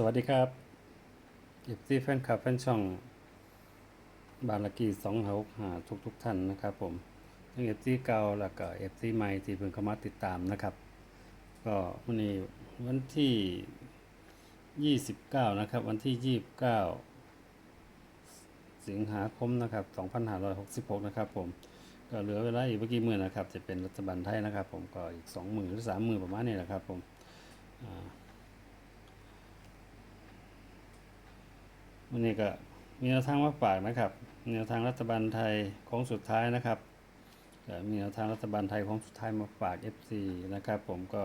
สวัสดีครับเอฟซีแฟนคลับแฟนช่อง บาลากีสองหกหาทุกทุกท่านนะครับผมทั้งเอฟซีเก่าแล้วก็เอฟซีใหม่ที่เพิ่งเข้ามาติดตามนะครับ ก็วันนี้วันที่ 29 นะครับ วันที่ 29 สิงหาคมนะครับ 2566 นะครับผม ก็เหลือเวลาอีกเมื่อกี้มือนะครับ จะเป็นรัฐบาลไทยนะครับ ผมก็อีกสองมือหรือสามมือประมาณนี้แหละครับผมอ่า วันนี้ก็มีแนวทางมาฝากนะครับแนวทางรัฐบาลไทยโค้งสุดท้ายนะครับมีแนวทางรัฐบาลไทยโค้งสุดท้ายมาฝาก FC นะครับ ผมก็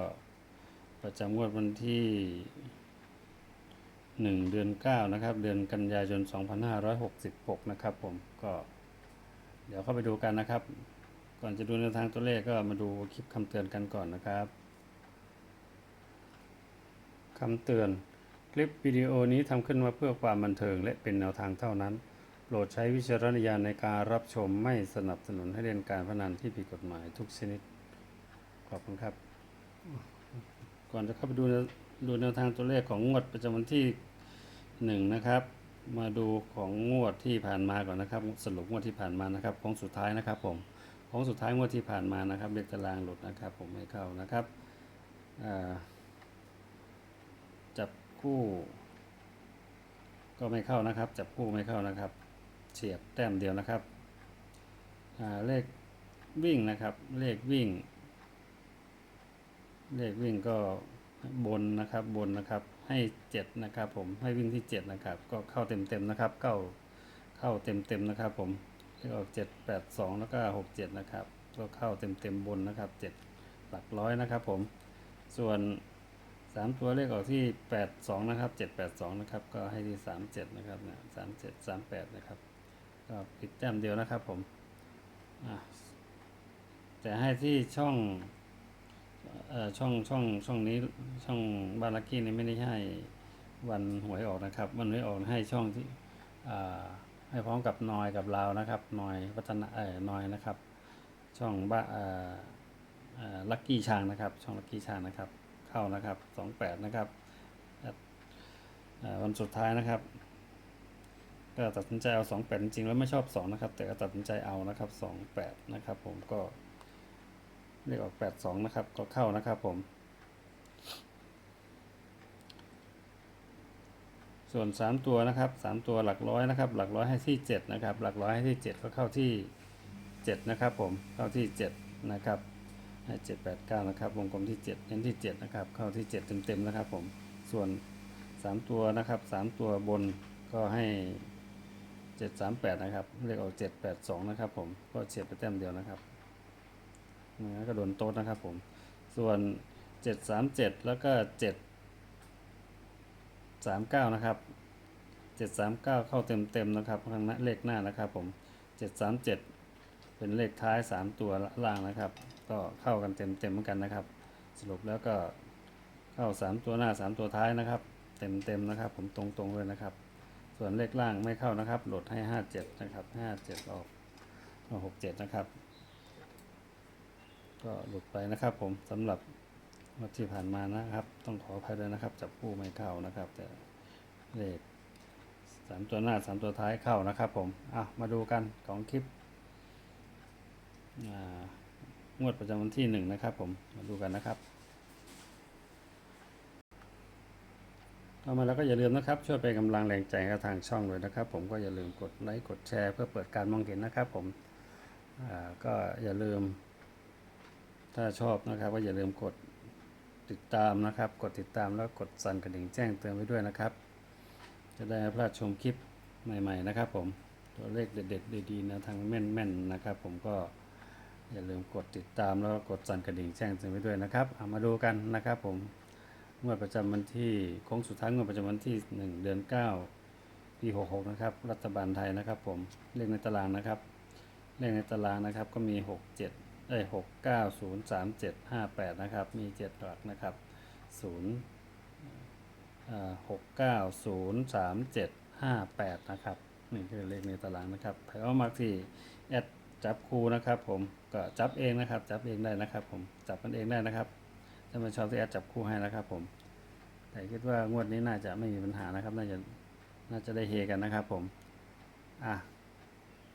ประจำงวดวันที่ 1 เดือน 9 นะครับ เดือนกันยายน 2566 นะครับผมก็เดี๋ยวเข้าไปดูกันนะครับ ก่อนจะดูแนวทางตัวเลขก็มาดูคลิปคำเตือนกันก่อนนะครับคำเตือน คลิปวิดีโอนี้ทำขึ้นมาเพื่อความบันเทิงและเป็นแนวทางเท่านั้น โปรดใช้วิจารณญาณในการรับชมไม่สนับสนุนให้เล่นการพนันที่ผิดกฎหมายทุกชนิด ขอบคุณครับ ก่อนจะเข้าไปดูดูแนวทางตัวเลขของงวดประจำวันที่หนึ่งนะครับ มาดูของงวดที่ผ่านมาก่อนนะครับ สรุปงวดที่ผ่านมานะครับของสุดท้ายนะครับผมของสุดท้ายงวดที่ผ่านมานะครับเลขตารางหลุดนะครับ ผมไม่เข้านะครับอ่า คู่ ก็ไม่เข้านะครับ จับคู่ไม่เข้านะครับ เฉียบแต้มเดียวนะครับเลขวิ่งนะครับ เลขวิ่ง เลขวิ่งก็บนนะครับบนนะครับ ให้เจ็ดนะครับ ผมให้วิ่งที่เจ็ดนะครับ ก็เข้าเต็มเต็มๆนะครับเข้าเข้าเต็มเต็มๆนะครับ ผมเลขออกเจ็ดแปดสองแล้วก็หกเจ็ดนะครับก็เข้าเต็มเต็มๆบนนะครับเจ็ดหลักร้อยนะครับ ผมส่วน สามตัวเลขออกที่แปดสองนะครับเจ็ดแปดสองนะครับ ก็ให้ที่สามเจ็ดนะครับเนี่ยสามเจ็ดสามแปดนะครับ ก็ผิดแต้มเดียวนะครับผมแต่ให้ที่ช่องเอ่อช่องช่องช่องนี้ช่องบารากี้นี่ไม่ได้ให้วันหวยออกนะครับ วันหวยออกให้ช่องที่อ่าให้พร้อมกับนอยกับลาวนะครับนอยวัฒนะเอ่อนอยนะครับ ช่องบ้าเอ่อลักกี้ช้างนะครับ ช่องลักกี้ช้างนะครับ เข้านะครับสองแปดนะครับอ่าวันสุดท้ายนะครับ ก็ตัดสินใจเอาสองแปดจริงๆแล้วไม่ชอบสองนะครับ แต่ก็ตัดสินใจเอานะครับสองแปดนะครับ ผมก็เลขออกแปดสองนะครับ ก็เข้านะครับผม ส่วนสามตัวนะครับสามตัวหลักร้อยนะครับ หลักร้อยให้ที่เจ็ดนะครับ หลักร้อยให้ที่เจ็ดก็เข้าที่เจ็ดนะครับ ผมเข้าที่เจ็ดนะครับ ให้เจ็ดแปดเก้านะครับ วงกลมที่เจ็ดเน้นที่เจ็ดนะครับ เข้าที่เจ็ดเต็มๆนะครับผม ส่วนสามตัวนะครับสามตัวบนก็ให้เจ็ดสามแปดนะครับ เลขออกเจ็ดแปดสองนะครับผม ก็เฉียดไปแต้มเดียวนะครับนะก็โดนโต๊ดนะครับผม ส่วนเจ็ดสามเจ็ดแล้วก็เจ็ดสามเก้านะครับเจ็ดสามเก้าเข้าเต็มๆนะครับข้างหน้าเลขหน้านะครับผมเจ็ดสามเจ็ดเป็นเลขท้าย3ตัวล่างนะครับก็เข้ากันเต็มเต็มๆเหมือนกันนะครับ สรุปแล้วก็เข้า 3 ตัวหน้า 3 ตัวท้ายนะครับ เต็มเต็มๆนะครับ ผมตรงๆเลยนะครับ ส่วนเลขล่างไม่เข้านะครับโหลดให้ 57 นะครับ 57 ออกเอา67นะครับ ก็หลุดไปนะครับผมสำหรับวันที่ผ่านมานะครับ ต้องขออภัยด้วยนะครับ จับคู่ไม่เข้านะครับ แต่เลขสามตัวหน้าสามตัวท้ายเข้านะครับผมอะมาดูกันของคลิปอ่า งวดประจำวันที่หนึ่งนะครับผมมาดูกันนะครับเข้ามาแล้วก็อย่าลืมนะครับ ช่วยเป็นกำลังแรงใจกับทางช่องเลยนะครับ ผมก็อย่าลืมกดไลค์กดแชร์เพื่อเปิดการมองเห็นนะครับ ผมก็อย่าลืม ถ้าชอบนะครับ ก็อย่าลืมกดติดตามนะครับ กดติดตามแล้วกดสั่นกระดิ่งแจ้งเตือนไว้ด้วยนะครับ จะได้พลาดชมคลิปใหม่ ๆ นะครับ ผมตัวเลขเด็ด ๆ ดีๆนะทางแม่นๆนะครับ ผมก็ อย่าลืมกดติดตามแล้วก็กดสั่นกระดิ่งแจ้งเตือนไว้ด้วยนะครับเอามาดูกันนะครับผมงวดประจำวันที่โค้งสุดท้ายงวดประจำวันที่ 1 เดือน 9 ปี 66 นะครับ รัฐบาลไทยนะครับ ผมเลขในตารางนะครับเลขในตารางนะครับก็มี 6 7เอ้ย6 9 0 3 7 5 8 นะครับ มี 7 หลักนะครับ0อ่า6 9 0 3 7 5 8 นะครับนี่คือเลขในตารางนะครับใครเอามาที่แอด จับคูนะครับ ผมก็จับเองนะครับ จับเองได้นะครับ ผมจับกันเองได้นะครับถ้าไม่ชอบที่แอดจับคู่ให้นะครับ ผม แต่คิดว่างวดนี้น่าจะไม่มีปัญหานะครับ น่าจะน่าจะได้เฮกันนะครับ ผมอะ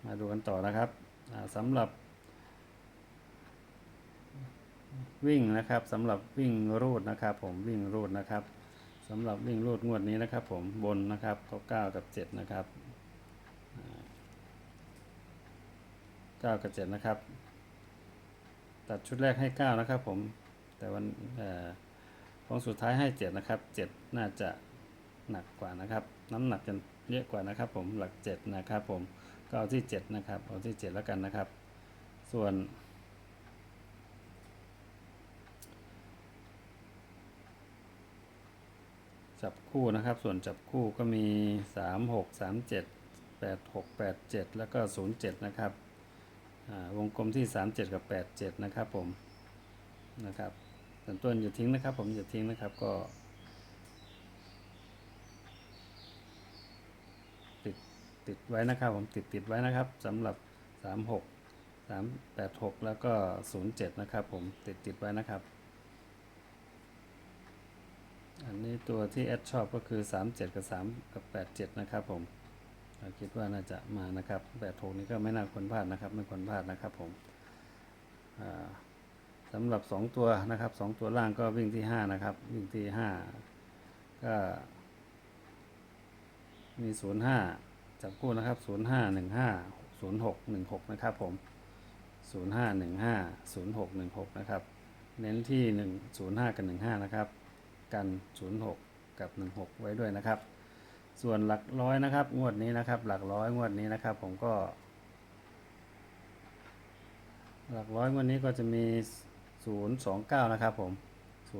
มาดูกันต่อนะครับอ่าสำหรับวิ่งนะครับสำหรับวิ่งรูดนะครับ ผมวิ่งรูดนะครับสำหรับวิ่งรูดงวดนี้นะครับ ผมบนนะครับก็เก้ากับเจ็ดนะครับอ่า เก้ากับเจ็ดนะครับ ตัดชุดแรกให้เก้านะครับผม แต่วันเอ่อของสุดท้ายให้เจ็ดนะครับเจ็ดน่าจะหนักกว่านะครับ น้ำหนักจะเยอะกว่านะครับ ผมหลักเจ็ดนะครับ ผมก็เอาที่เจ็ดนะครับเอาที่เจ็ดแล้วกันนะครับ ส่วนจับคู่นะครับ ส่วนจับคู่ก็มี 3 6 3 7 8 6 8 7 แล้วก็ 0 7 นะครับ วงกลมที่ 3 7 กับ 8 7 นะครับผมนะครับส่วนต้นอย่าทิ้งนะครับ ผมอย่าทิ้งนะครับก็ ติดติดไว้นะครับ ผมติดติดไว้นะครับสำหรับ 3 6 3 8 6 แล้วก็ 0 7 นะครับ ผมติดติดไว้นะครับ อันนี้ตัวที่แอดชอบก็คือ 37 กับ 3 กับ 87 นะครับผม คิดว่าน่าจะมานะครับ86นี้ก็ไม่น่าควรพลาดนะครับ ไม่ควรพลาดนะครับผมสำหรับ 2 ตัวนะครับ 2 ตัวล่างก็วิ่งที่ 5 นะครับ วิ่งที่ 5 ก็มี 05 จับคู่นะครับ 05 15 06 16 นะครับผม 05 15 06 16 นะครับ เน้นที่ 105 กับ 15 นะครับ กัน 06 กับ 16 ไว้ด้วยนะครับ ส่วนหลักร้อยนะครับ งวดนี้นะครับ หลักร้อยงวดนี้นะครับ ผมก็ หลักร้อยงวดนี้ก็จะมี 029 นะครับ ผม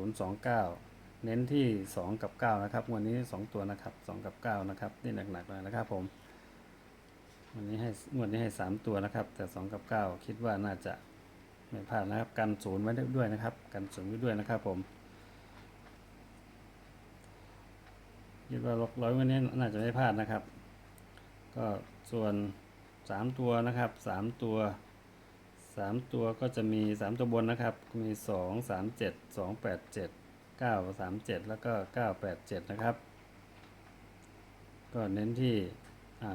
029 เน้นที่ 2 กับ 9 นะครับงวดนี้ 2 ตัวนะครับ 2 กับ 9 นะครับนี่หนักๆเลยนะครับ ผมวันนี้ให้งวดนี้ให้ 3 ตัวนะครับ แต่ 2 กับ 9 คิดว่าน่าจะไม่พลาดนะครับ กันศูนย์ไว้ด้วยนะครับ กันศูนย์ไว้ด้วยนะครับ ผม คิดว่าร้อยวันนี้น่าจะไม่พลาดนะครับ ก็ส่วนสามตัวนะครับสามตัวสามตัวก็จะมีสามตัวบนนะครับ มีสองสามเจ็ดสองแปดเจ็ดเก้าสามเจ็ดแล้วก็เก้าแปดเจ็ดนะครับ ก็เน้นที่อ่า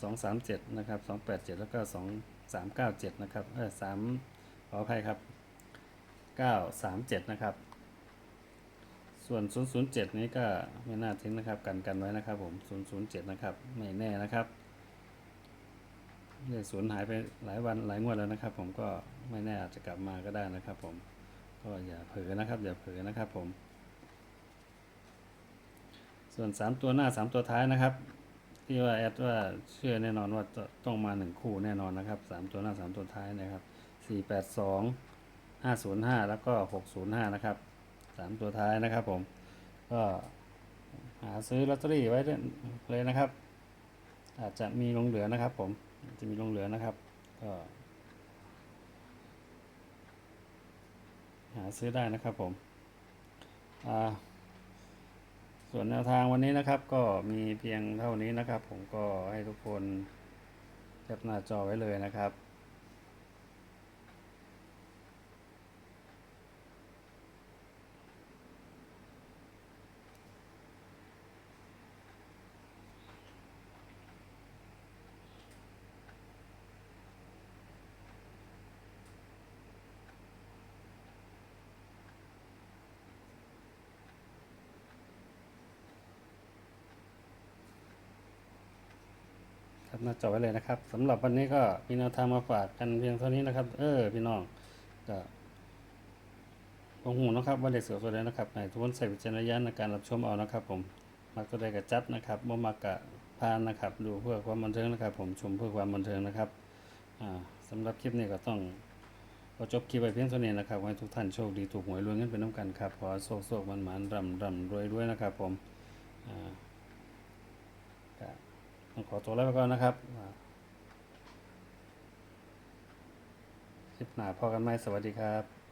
สองสามเจ็ดนะครับสองแปดเจ็ดแล้วก็สองสามเก้าเจ็ดนะครับเออสามขออภัยครับเก้าสามเจ็ดนะครับ ส่วน 007 นี้ก็ไม่น่าทิ้งนะครับ กันกันไว้นะครับผม 007 นะครับ ไม่แน่นะครับเลขศูนย์หายไปหลายวันหลายงวดแล้วนะครับ ผมก็ไม่แน่อาจจะกลับมาก็ได้นะครับ ผม ก็อย่าเผลอนะครับ อย่าเผลอนะครับ ผม ส่วน 3 ตัวหน้า 3 ตัวท้ายนะครับ ที่ว่าแอดว่าเชื่อแน่นอนว่าต้องมา 1 คู่แน่นอนนะครับ 3 ตัวหน้า 3 ตัวท้ายนะครับ 482 505 แล้วก็ 605 นะครับามตัวท้ายนะครับผม ก็หาซื้อลอตเตอรี่ไว้เลยนะครับ อาจจะมีลงเหลือนะครับ ผมจจะมีลงเหลือนะครับ ก็ หาซื้อได้นะครับผมอ่าส่วนแนวทางวันนี้นะครับก็มีเพียงเท่านี้นะครับ ผมก็ให้ทุกคนแคปหน้าจอไว้เลยนะครับ ครับน้าจอไว้เลยนะครับสำหรับวันนี้ก็มีแนวทางมาฝากกันเพียงเท่านี้นะครับ เออพี่น้องก็คงหูนะครับว่าเด็กเสือตัวใดนะครับในทุกคนใส่วิจารณญาณในการรับชมเอานะครับ ผมมักตัวใดกับจัดนะครับบ่มักกะพานนะครับ ดูเพื่อความบันเทิงนะครับ ผมชมเพื่อความบันเทิงนะครับอ่าสำหรับคลิปนี้ก็ต้องขอจบคลิปไปเพียงเท่านี้นะครับให้ทุกท่านโชคดีถูกหวยรวยเงินเป็นน้ำกันครับขอโชคโชคมันมันร่ำรำรวยรวยนะครับ ผมอ่า ขอตัวลาไปก่อนนะครับคลิปหน้าพอกันไหมสวัสดีครับ